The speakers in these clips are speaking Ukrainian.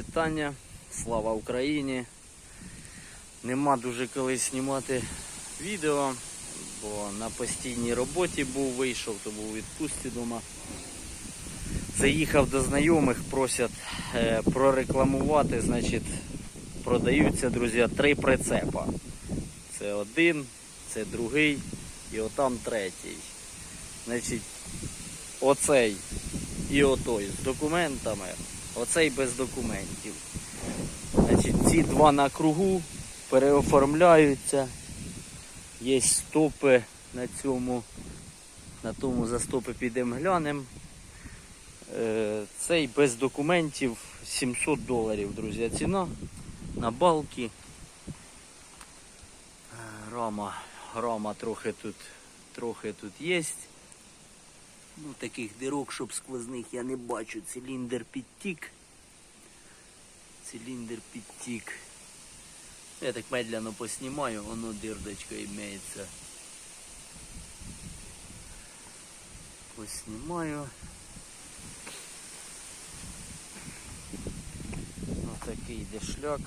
вітання. Слава Україні. Нема дуже коли знімати відео, бо на постійній роботі був, вийшов, то був у відпустці вдома. Заїхав до знайомих, просять е, прорекламувати, значить, продаються, друзі, три прицепа. Це один, це другий і отам третій. Значить, оцей і отой з документами, оцей без документів. Значить, ці два на кругу переоформляються. Є стопи на цьому, на тому за стопи підемо глянемо. Е, Цей без документів 700 доларів, друзі. Ціна на балки. Е, Рама, рама трохи тут, трохи тут є. Ну, таких дирок, щоб сквозних я не бачу. Циліндр підтік. Циліндр підтік. Я так медленно поснімаю, воно дирдочка імеється. Поснімаю. Отакий дешляк.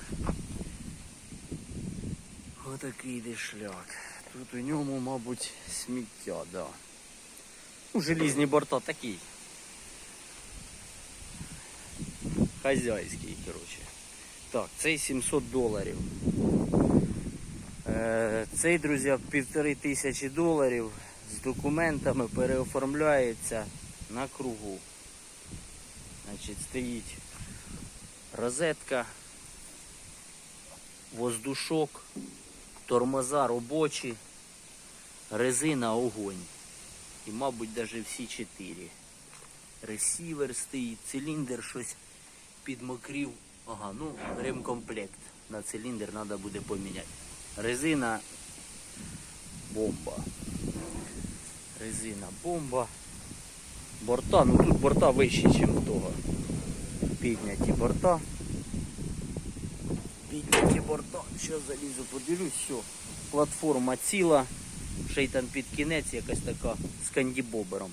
Отакий дешляк. Тут у ньому, мабуть, сміття, да. Ну, желізні борта такий. Хазяйський, коротше. Так, цей 700 доларів. Е, цей, друзі, півтори тисячі доларів з документами переоформляється на кругу. Значить, стоїть розетка, воздушок, тормоза робочі, резина огонь. І, мабуть, навіть всі чотири. Ресівер стоїть, циліндр щось підмокрів. Ага, ну, ремкомплект. На циліндр треба буде поміняти. Резина бомба. Резина бомба. Борта, ну тут борта вищі, ніж того. Підняті борта. Підняті борта. Зараз залізу, подивлюсь, все. Платформа ціла. Ще й там під кінець якась така з кандібобером.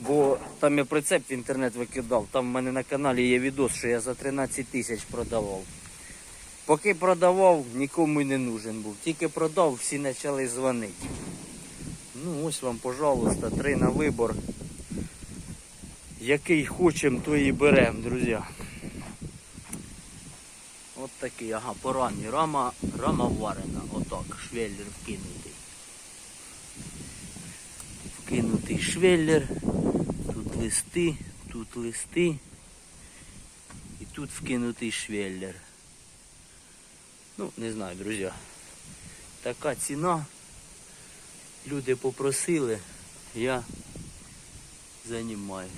Бо там я прицеп в інтернет викидав, там в мене на каналі є відос, що я за 13 тисяч продавав. Поки продавав, нікому й не нужен був. Тільки продав, всі почали дзвонити. Ну ось вам, пожалуйста, три на вибор. Який хочемо, то і беремо, друзі. От такий, ага, поранній. Рама, рама варена. Отак, швеллер вкинутий. Вкинутий швеллер. Тут листи, тут листи. І тут вкинутий швеллер. Ну, не знаю, друзі. Така ціна. Люди попросили, я займаюсь.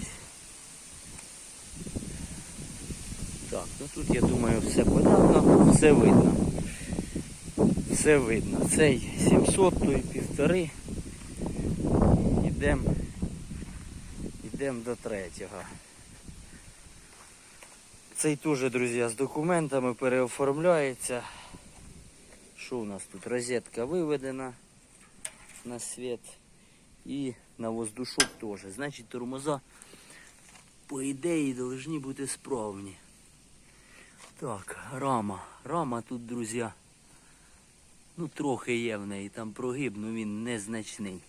Так, ну тут я думаю все понятно, все видно. Все видно. Цей 700, той півтори. Йдемо йдемо до третього. Цей теж, друзі, з документами переоформляється. Що у нас тут? Розетка виведена на світ. І на воздушок теж. Значить тормоза, по ідеї, повинні бути справні. Так, рама. Рама тут, друзі, ну трохи є в неї, там прогиб, ну він незначний.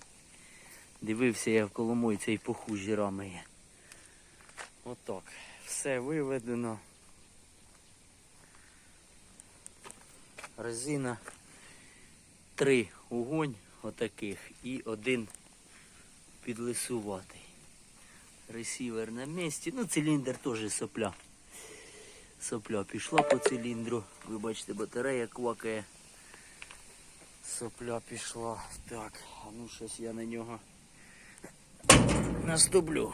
Дивився я в Коломойця і похужі рами є. Отак. Все виведено. Резина. Три огонь отаких і один підлисуватий. Ресівер на місці. Ну, циліндр теж сопля. Сопля пішла по циліндру. Ви бачите, батарея квакає. Сопля пішла. Так, а ну щось я на нього наступлю.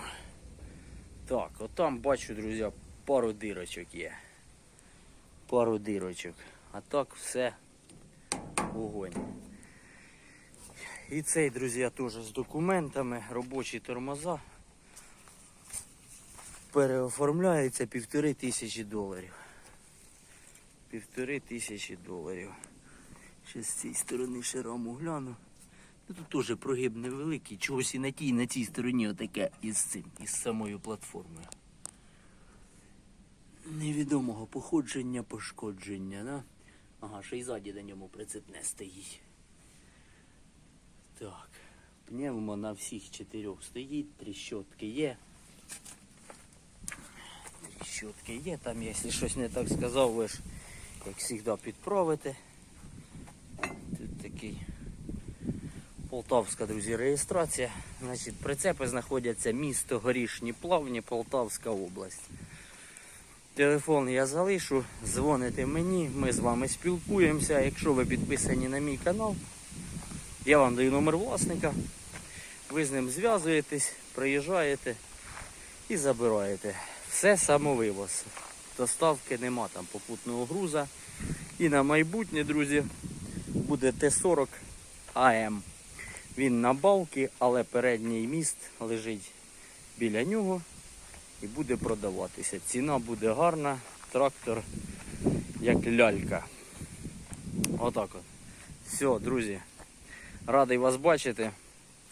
Так, отам бачу, друзі, пару дирочок є. Пару дирочок. А так все вогонь. І цей, друзі, теж з документами, робочі тормоза. Переоформляється півтори тисячі доларів. Півтори тисячі доларів. Ще з цієї сторони ще раму гляну. Ну, тут теж прогиб невеликий, чогось і на тій, і на цій стороні отаке із цим, із самою платформою. невідомого походження, пошкодження, да? Ага, ще й ззаді на ньому прицепне стоїть. Так, пневмо на всіх чотирьох стоїть, тріщотки є. Тріщотки є, там, якщо щось не так сказав, ви ж, як завжди, підправите. Тут такий Полтавська, друзі, реєстрація. Значить, прицепи знаходяться місто Горішні Плавні, Полтавська область. Телефон я залишу, дзвоните мені, ми з вами спілкуємося. Якщо ви підписані на мій канал, я вам даю номер власника. Ви з ним зв'язуєтесь, приїжджаєте і забираєте. Все самовивоз. Доставки нема там попутного груза. І на майбутнє, друзі, буде Т-40 АМ. Він на балки, але передній міст лежить біля нього і буде продаватися. Ціна буде гарна, трактор як лялька. Отак от. Все, друзі. Радий вас бачити.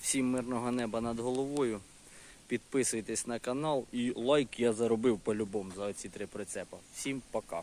Всім мирного неба над головою. Підписуйтесь на канал і лайк я заробив по-любому за ці три прицепа. Всім пока.